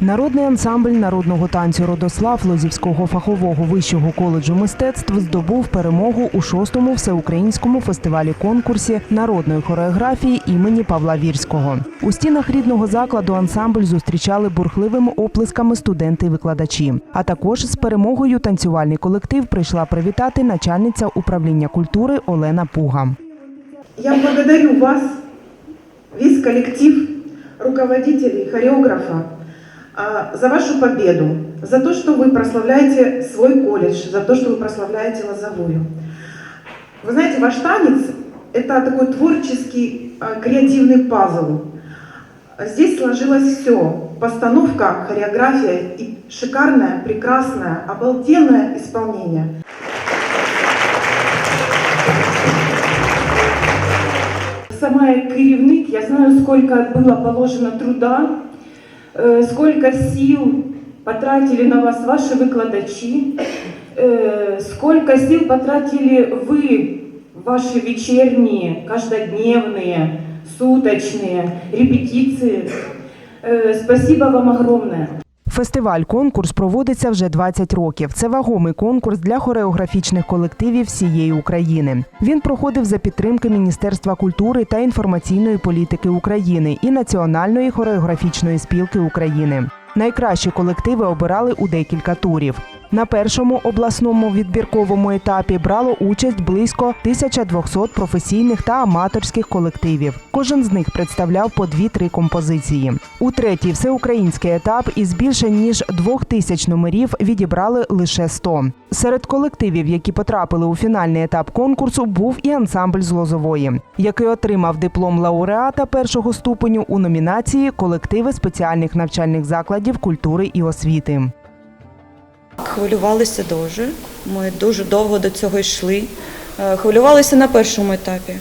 Народний ансамбль народного танцю Родослав Лозівського фахового вищого коледжу мистецтв здобув перемогу у шостому всеукраїнському фестивалі конкурсі народної хореографії імені Павла Вірського. У стінах рідного закладу ансамбль зустрічали бурхливими оплесками студенти і викладачі. А також з перемогою танцювальний колектив прийшла привітати начальниця управління культури Олена Пуга. Я благодарю вас, весь коллектив, руководителей, хореографа, за вашу победу, за то, что вы прославляете свой колледж, за то, что вы прославляете Лозовую. Вы знаете, ваш танец – это такой творческий, а, креативный пазл. Здесь сложилось все – постановка, хореография и шикарное, прекрасное, обалденное исполнение – Сама як керівник, я знаю, сколько было положено труда, сколько сил потратили на вас ваши выкладачи, э, сколько сил потратили вы, ваши вечерние, каждодневные, суточные репетиции. Э, Спасибо вам огромное. Фестиваль-конкурс проводиться вже 20 років. Це вагомий конкурс для хореографічних колективів всієї України. Він проходив за підтримки Міністерства культури та інформаційної політики України і Національної хореографічної спілки України. Найкращі колективи обирали у декілька турів. На першому обласному відбірковому етапі брало участь близько 1200 професійних та аматорських колективів. Кожен з них представляв по 2-3 композиції. У третій всеукраїнський етап із більше ніж двох тисяч номерів відібрали лише 100. Серед колективів, які потрапили у фінальний етап конкурсу, був і ансамбль з Лозової, який отримав диплом лауреата першого ступеню у номінації Колективи спеціальних навчальних закладів культури і освіти. Хвилювалися дуже. Ми дуже довго до цього йшли. Е, Хвилювалися на першому етапі.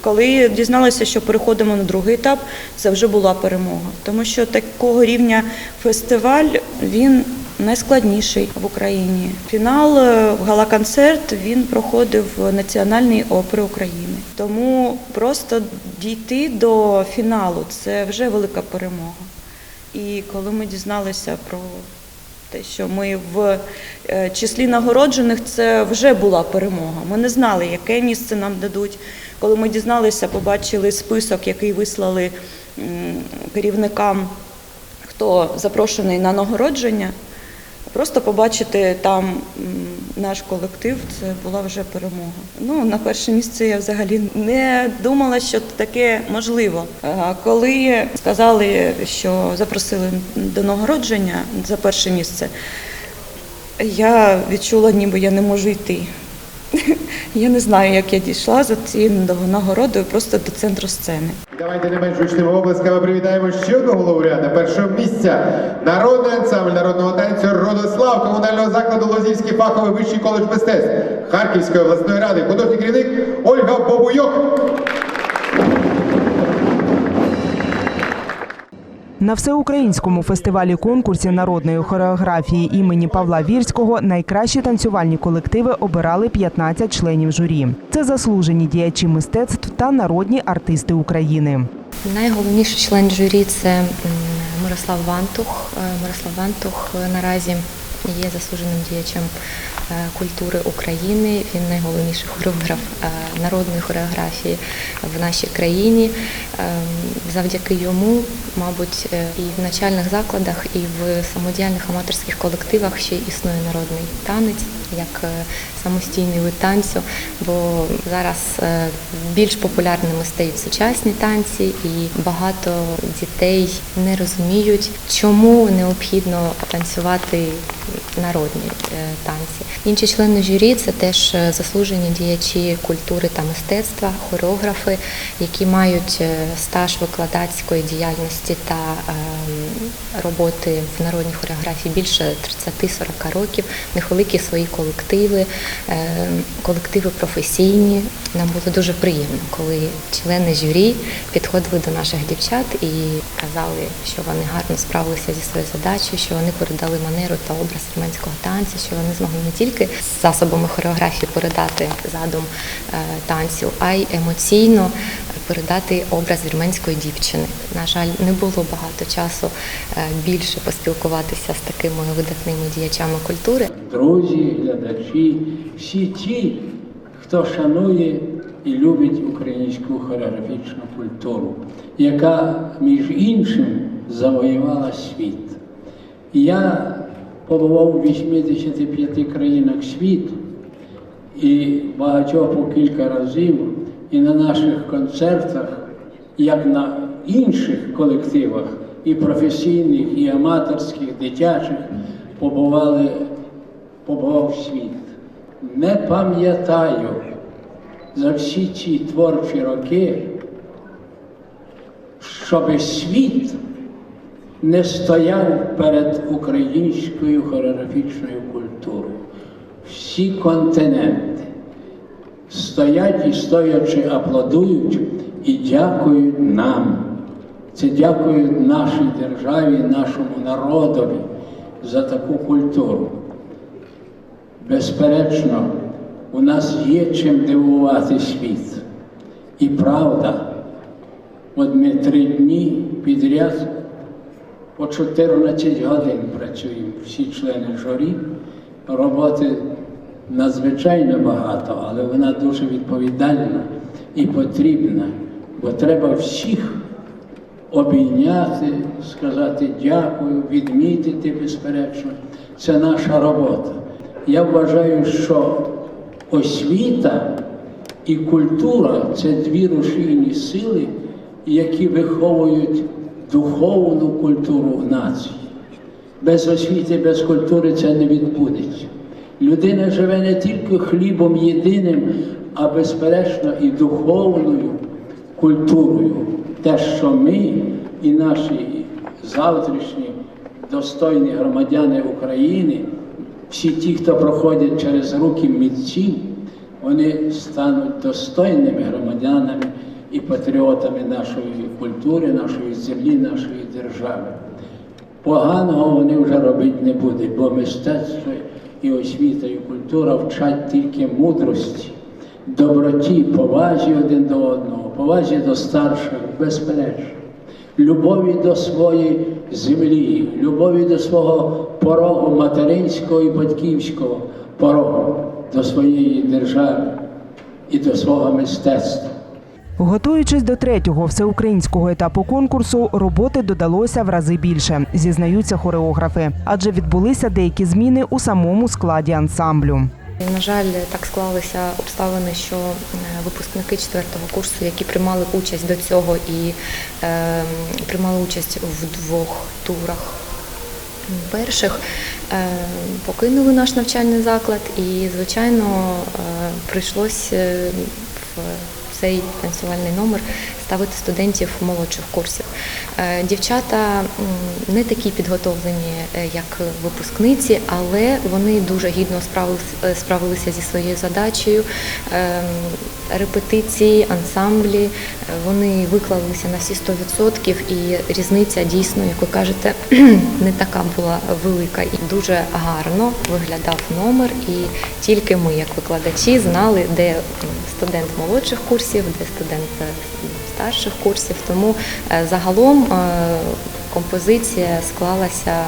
Коли дізналися, що переходимо на другий етап, це вже була перемога. Тому що такого рівня фестиваль він найскладніший в Україні. Фінал е, гала-концерт він проходив в Національній опері України. Тому просто дійти до фіналу це вже велика перемога. І коли ми дізналися про те, що ми в е, числі нагороджених, це вже була перемога. Ми не знали, яке місце нам дадуть. Коли ми дізналися, побачили список, який вислали керівникам, хто запрошений на нагородження. Просто побачити там наш колектив це була вже перемога. Ну на перше місце я взагалі не думала, що таке можливо. Коли сказали, що запросили до нагородження за перше місце, я відчула, ніби я не можу йти. Я не знаю, як я дійшла за цією нагородою просто до центру сцени. Давайте не менш гучними обласками привітаємо ще одного лауреата першого місця. Народний ансамбль народного танцю Родослав комунального закладу Лозівський фаховий вищий коледж мистецтв Харківської обласної ради. Художній керівник Ольга Бобуйок. На всеукраїнському фестивалі конкурсі народної хореографії імені Павла Вірського найкращі танцювальні колективи обирали 15 членів журі. Це заслужені діячі мистецтв та народні артисти України. Найголовніший член журі це Мирослав Вантух. Е, Мирослав Вантух е, наразі є заслуженим діячем е, культури України. Він найголовніший хореограф е, народної хореографії в нашій країні. Е, Завдяки йому, мабуть, і в навчальних закладах, і в самодіяльних аматорських колективах ще існує народний танець як самостійний вид танцю, бо зараз більш популярними стають сучасні танці, і багато дітей не розуміють, чому необхідно танцювати народні е, танці. Інші члени журі це теж е, заслужені діячі культури та мистецтва, хореографи, які мають е, стаж викладацької діяльності та ем, роботи в народній хореографії більше 30-40 років. В них великі свої колективи, е, колективи професійні. Нам було дуже приємно, коли члени журі підходили до наших дівчат і казали, що вони гарно справилися зі своєю задачею, що вони передали манеру та образ вірменського танцю, що вони змогли не тільки з засобами хореографії передати задум е, танцю, а й емоційно передати образ вірменської дівчини. На жаль, не було багато часу е, більше поспілкуватися з такими видатними діячами культури. друзі, глядачі, всі ті, хто шанує і любить українську хореографічну культуру, яка, між іншим, завоювала світ. Я побував у 85 країнах світу і багатьох по кілька разів, і на наших концертах, як на інших колективах, і професійних, і аматорських, дитячих, побували, побував світ. Не пам'ятаю за всі ці творчі роки, щоби світ не стояв перед українською хореографічною культурою. Всі континенти стоять і стоячи аплодують і дякують нам. Це дякують нашій державі, нашому народові за таку культуру. Безперечно, у нас є чим дивувати світ. І правда, от ми три дні підряд по 14 годин працюємо всі члени журі. Роботи надзвичайно багато, але вона дуже відповідальна і потрібна, бо треба всіх обійняти, сказати дякую, відмітити безперечно. Це наша робота. Я вважаю, що освіта і культура це дві рушійні сили, які виховують духовну культуру нації. Без освіти, без культури це не відбудеться. Людина живе не тільки хлібом єдиним, а безперечно і духовною культурою. Те, що ми і наші завтрашні достойні громадяни України, всі ті, хто проходять через руки митців, вони стануть достойними громадянами і патріотами нашої культури, нашої землі, нашої держави. Поганого вони вже робити не будуть, бо мистецтво і освіта, і культура вчать тільки мудрості, доброті, повазі один до одного, повазі до старших, безперечно, любові до своєї землі, любові до свого порогу материнського і батьківського порогу, до своєї держави і до свого мистецтва. Готуючись до третього всеукраїнського етапу конкурсу, роботи додалося в рази більше, зізнаються хореографи, адже відбулися деякі зміни у самому складі ансамблю. На жаль, так склалися обставини, що е, випускники четвертого курсу, які приймали участь до цього і е, приймали участь в двох турах перших, е, покинули наш навчальний заклад, і, звичайно, е, прийшлося в цей танцювальний номер ставити студентів молодших курсів. Е, Дівчата не такі підготовлені, е, як випускниці, але вони дуже гідно е, справилися зі своєю задачею. Репетиції, ансамблі, вони виклалися на всі 100% і різниця дійсно, як ви кажете, не така була велика і дуже гарно виглядав номер. І тільки ми, як викладачі, знали, де студент молодших курсів, де студент е, старших курсів. Тому е, загалом е, композиція склалася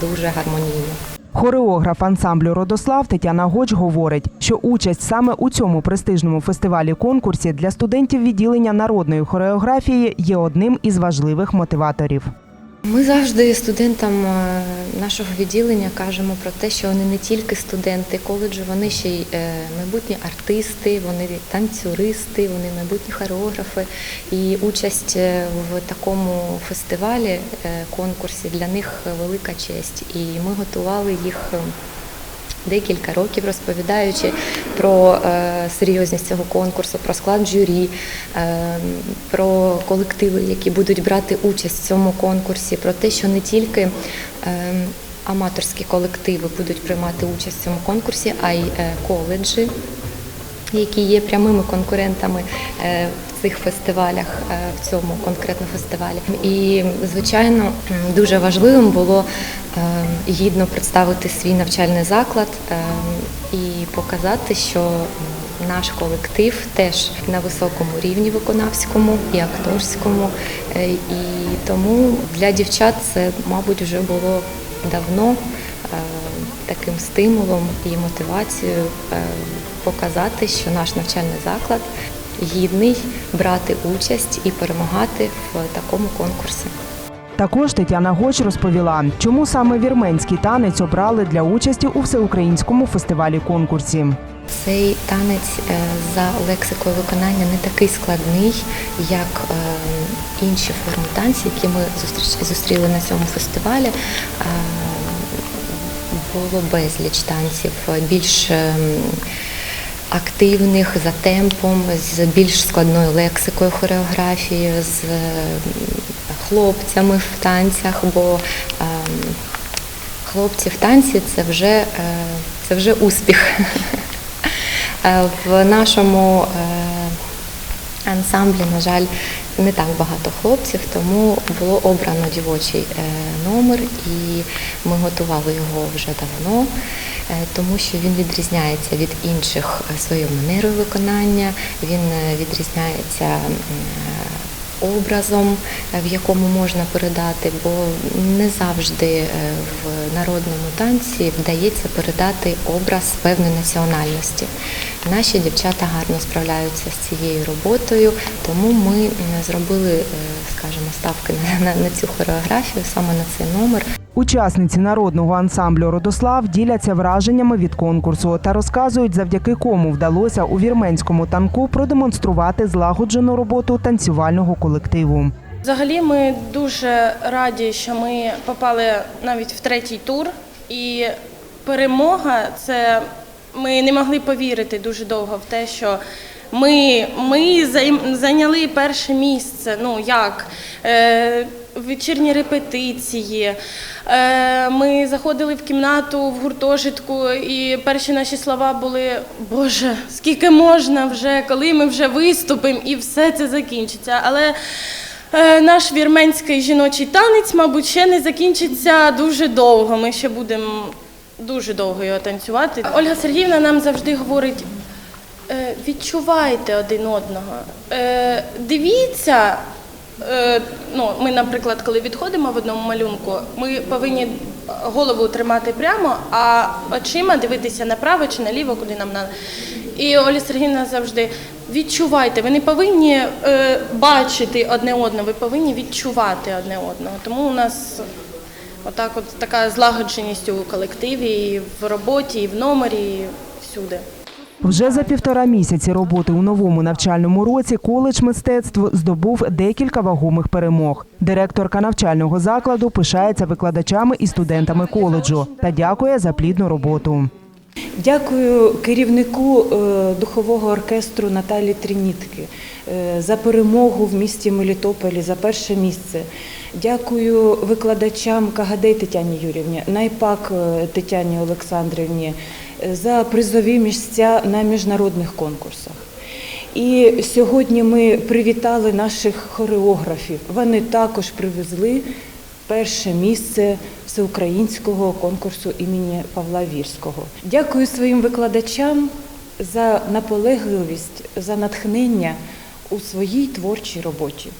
дуже гармонійно. Хореограф ансамблю Родослав Тетяна Гоч говорить, що участь саме у цьому престижному фестивалі конкурсі для студентів відділення народної хореографії є одним із важливих мотиваторів. Ми завжди студентам е, нашого відділення кажемо про те, що вони не тільки студенти коледжу, вони ще й е, майбутні артисти, вони танцюристи, вони майбутні хореографи. І участь е, в такому фестивалі, конкурсі для них велика честь. І ми готували їх. Декілька років розповідаючи про е, серйозність цього конкурсу, про склад журі, е, про колективи, які будуть брати участь в цьому конкурсі, про те, що не тільки е, аматорські колективи будуть приймати участь в цьому конкурсі, а й коледжі, які є прямими конкурентами цих фестивалях, е, в цьому конкретно фестивалі. І, звичайно, дуже важливим було е, гідно представити свій навчальний заклад е, і показати, що наш колектив теж на високому рівні виконавському і акторському. І тому для дівчат це, мабуть, вже було давно таким стимулом і мотивацією показати, що наш навчальний заклад гідний брати участь і перемагати в такому конкурсі. Також Тетяна Гоч розповіла, чому саме вірменський танець обрали для участі у всеукраїнському фестивалі конкурсі. Цей танець е, за лексикою виконання не такий складний, як е, інші форми танців, які ми зустріли на цьому фестивалі. Е, Було безліч танців, більш ем, активних за темпом, з більш складною лексикою хореографії, з е, хлопцями в танцях, бо ем, хлопці в танці це вже, е, це вже успіх. Е, В нашому е, ансамблі, на жаль, не так багато хлопців, тому було обрано дівочий е, номер, і ми готували його вже давно, е, тому що він відрізняється від інших е, своєю манерою виконання, він е, відрізняється е, образом, е, в якому можна передати, бо не завжди е, в народному танці вдається передати образ певної національності. Наші дівчата гарно справляються з цією роботою, тому ми зробили, е, скажімо, ставки на цю хореографію, саме на цей номер. Учасниці народного ансамблю Родослав діляться враженнями від конкурсу та розказують, завдяки кому вдалося у вірменському танку продемонструвати злагоджену роботу танцювального колективу. Взагалі, ми дуже раді, що ми попали навіть в третій тур. І перемога це ми не могли повірити дуже довго в те, що ми, ми зайняли перше місце. Ну як? Вечірні репетиції. Е, ми заходили в кімнату в гуртожитку, і перші наші слова були: Боже, скільки можна вже, коли ми вже виступимо і все це закінчиться. Але Е, Наш вірменський жіночий танець, мабуть, ще не закінчиться дуже довго. Ми ще будемо дуже довго його танцювати. Ольга Сергіївна нам завжди говорить: е, відчувайте один одного, дивіться. Е, Ну, ми, наприклад, коли відходимо в одному малюнку, ми повинні голову тримати прямо, а очима дивитися направо чи наліво, куди нам треба. І Оля Сергіївна завжди відчувайте. Ви не повинні е, бачити одне одного, ви повинні відчувати одне одного. Тому у нас отак, от така злагодженість у колективі, і в роботі, і в номері, і всюди. Вже за півтора місяці роботи у новому навчальному році коледж мистецтв здобув декілька вагомих перемог. Директорка навчального закладу пишається викладачами і студентами коледжу та дякує за плідну роботу. Дякую керівнику е, духового оркестру Наталі Тринітки е, за перемогу в місті Мелітополі за перше місце. Дякую викладачам Кагадей Тетяні Юрівні, Найпак е, Тетяні Олександрівні за призові місця на міжнародних конкурсах. І сьогодні ми привітали наших хореографів. Вони також привезли перше місце всеукраїнського конкурсу імені Павла Вірського. Дякую своїм викладачам за наполегливість, за натхнення у своїй творчій роботі.